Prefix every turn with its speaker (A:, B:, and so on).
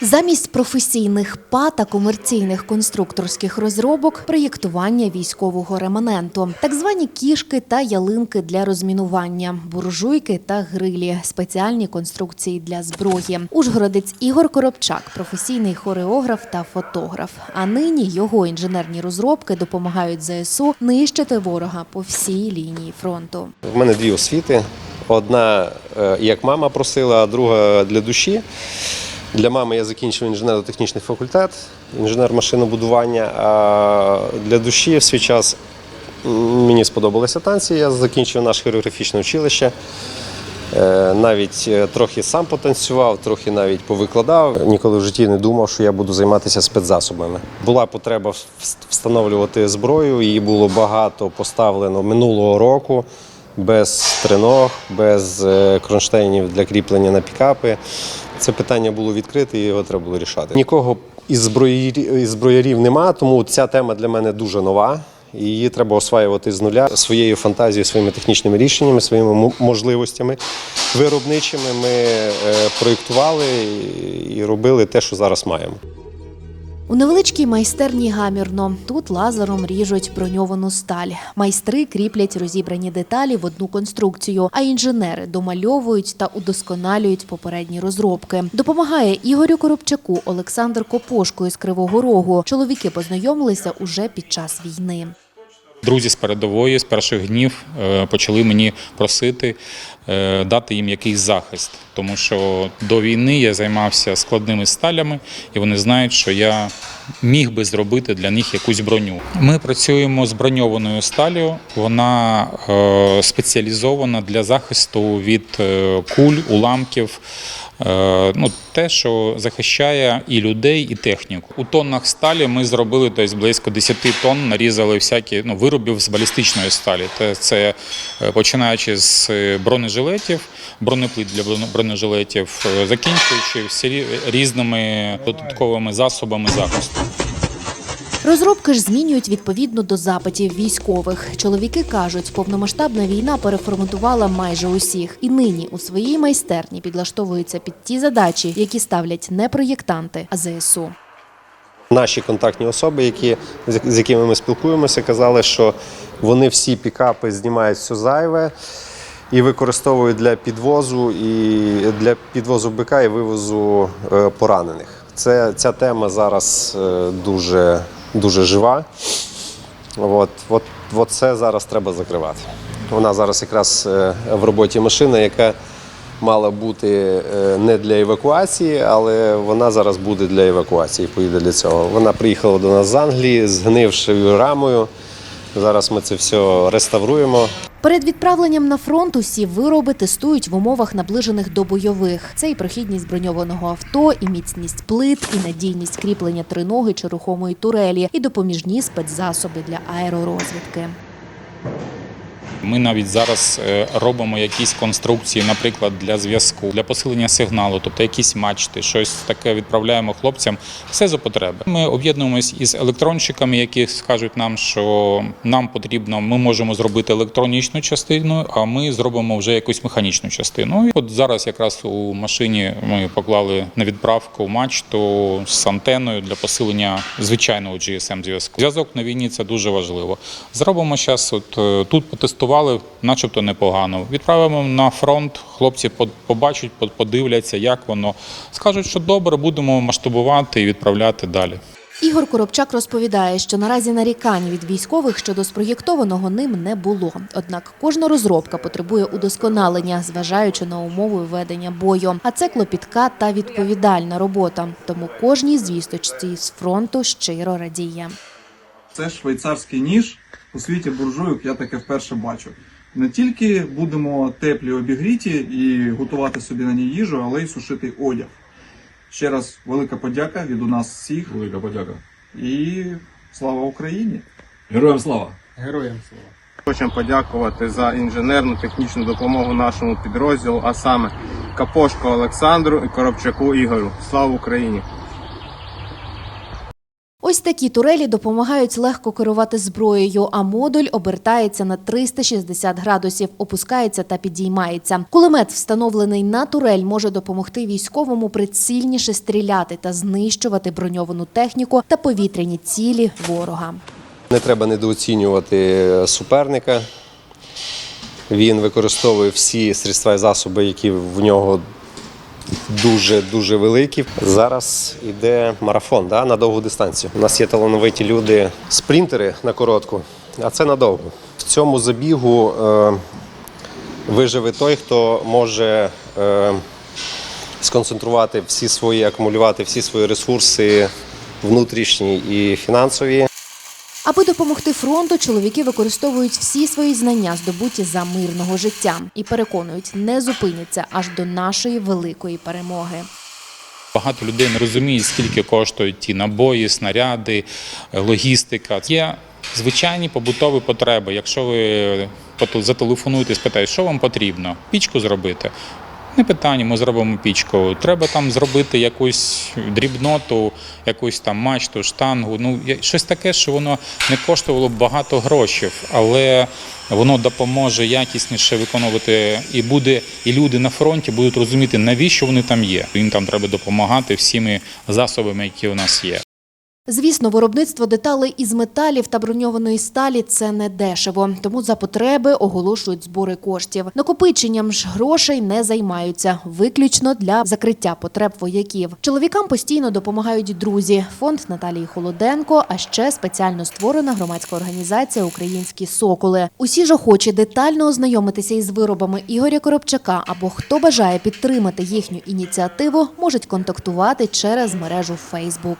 A: Замість професійних ПА та комерційних конструкторських розробок проєктування військового реманенту, так звані кішки та ялинки для розмінування, буржуйки та грилі, спеціальні конструкції для зброї. Ужгородець Ігор Коробчак, професійний хореограф та фотограф. А нині його інженерні розробки допомагають ЗСУ нищити ворога по всій лінії фронту.
B: В мене дві освіти. Одна, е, як мама просила, а друга для душі. Для мами я закінчив інженерно-технічний факультет, інженер машинобудування. А для душі в свій час мені сподобалися танці. Я закінчив наше хореографічне училище. Е, Навіть е, трохи сам потанцював, трохи навіть повикладав. Ніколи в житті не думав, що я буду займатися спецзасобами. Була потреба встановлювати зброю. Її було багато поставлено минулого року, без триног, без е, кронштейнів для кріплення на пікапи. Це питання було відкрите, і його треба було рішати. Нікого із зброярів, із зброярів нема, тому ця тема для мене дуже нова. Її треба осваювати з нуля своєю фантазією, своїми технічними рішеннями, своїми мо- можливостями виробничими. Ми е, проєктували і робили те, що зараз маємо.
A: У невеличкій майстерні гамірно. Тут лазером ріжуть броньовану сталь. Майстри кріплять розібрані деталі в одну конструкцію, а інженери домальовують та удосконалюють попередні розробки. Допомагає Ігорю Коробчаку Олександр Копошко із Кривого Рогу. Чоловіки познайомилися уже під час війни.
C: Друзі з передової з перших днів е, почали мені просити е, дати їм якийсь захист, тому що до війни я займався складними сталями, і вони знають, що я міг би зробити для них якусь броню. Ми працюємо з броньованою сталю. Вона е, спеціалізована для захисту від е, куль, уламків. Е, Ну, те, що захищає і людей, і техніку. У тоннах сталі ми зробили тобто, близько 10 тонн, нарізали всякі ну, виробів з балістичної сталі. Це, це починаючи з бронежилетів, бронеплит для бронежилетів, закінчуючи всі різними додатковими засобами захисту.
A: Розробки ж змінюють відповідно до запитів військових. Чоловіки кажуть, повномасштабна війна переформатувала майже усіх, і нині у своїй майстерні підлаштовуються під ті задачі, які ставлять не проєктанти, а ЗСУ.
B: Наші контактні особи, які, з якими ми спілкуємося, казали, що вони всі пікапи знімають все зайве і використовують для підвозу і для підвозу бика і вивозу е, поранених. Це, ця тема зараз е, дуже, дуже жива. От, от, от це зараз треба закривати. Нас зараз якраз е, в роботі машина, яка мала бути е, не для евакуації, але вона зараз буде для евакуації. Поїде для цього. Вона приїхала до нас з Англії з гнившою рамою. Зараз ми це все реставруємо.
A: Перед відправленням на фронт усі вироби тестують в умовах наближених до бойових. Це і прохідність броньованого авто, і міцність плит, і надійність кріплення триноги чи рухомої турелі, і допоміжні спецзасоби для аеророзвідки.
C: Ми навіть зараз е, робимо якісь конструкції, наприклад, для зв'язку, для посилення сигналу, тобто якісь мачти, щось таке відправляємо хлопцям. Все за потреби. Ми об'єднуємось із електронщиками, які скажуть нам, що нам потрібно, ми можемо зробити електронічну частину, а ми зробимо вже якусь механічну частину. І от зараз якраз у машині ми поклали на відправку мачту з антеною для посилення звичайного GSM зв'язку. Зв'язок на війні це дуже важливо. Зробимо зараз, от е, тут потестували, начебто непогано. Відправимо на фронт. Хлопці по- побачать, подивляться, як воно. Скажуть, що добре, будемо масштабувати і відправляти далі.
A: Ігор Коробчак розповідає, що наразі нарікань від військових щодо спроєктованого ним не було. Однак кожна розробка потребує удосконалення, зважаючи на умови ведення бою. А це клопітка та відповідальна робота. Тому кожній звісточці з фронту щиро радіє.
D: Це швейцарський ніж у світі буржуйок, я таке вперше бачу. Не тільки будемо теплі обігріті і готувати собі на ній їжу, але й сушити одяг. Ще раз велика подяка від у нас всіх
E: Велика подяка.
D: і слава Україні!
E: Героям слава!
F: Хочемо подякувати за інженерну технічну допомогу нашому підрозділу, а саме Капошко Олександру і Коробчаку Ігорю. Слава Україні!
A: Ось такі турелі допомагають легко керувати зброєю, а модуль обертається на 360 градусів, опускається та підіймається. Кулемет, встановлений на турель, може допомогти військовому прицільніше стріляти та знищувати броньовану техніку та повітряні цілі ворога.
B: Не треба недооцінювати суперника. Він використовує всі средства і засоби, які в нього дуже дуже великі. Зараз йде марафон да, на довгу дистанцію. У нас є талановиті люди, спринтери на коротку, а це на довгу. В цьому забігу е, виживе той, хто може е, сконцентрувати всі свої, акумулювати всі свої ресурси внутрішні і фінансові.
A: Аби допомогти фронту, чоловіки використовують всі свої знання, здобуті за мирного життя, і переконують, не зупиняться аж до нашої великої перемоги.
C: Багато людей не розуміють, скільки коштують ті набої, снаряди, е, логістика. Є звичайні побутові потреби. Якщо ви зателефонуєте, спитаєте, що вам потрібно, пічку зробити. Не питання, ми зробимо пічку. Треба там зробити якусь дрібноту, якусь там мачту, штангу. Ну щось таке, що воно не коштувало б багато грошей, але воно допоможе якісніше виконувати і буде, і люди на фронті будуть розуміти, навіщо вони там є. Їм там треба допомагати всіми засобами, які у нас є.
A: Звісно, виробництво деталей із металів та броньованої сталі це не дешево, тому за потреби оголошують збори коштів. Накопиченням ж грошей не займаються, виключно для закриття потреб вояків. Чоловікам постійно допомагають друзі. Фонд Наталії Холоденко, а ще спеціально створена громадська організація Українські соколи. Усі ж охочі детально ознайомитися із виробами Ігоря Коробчака або хто бажає підтримати їхню ініціативу, можуть контактувати через мережу Facebook.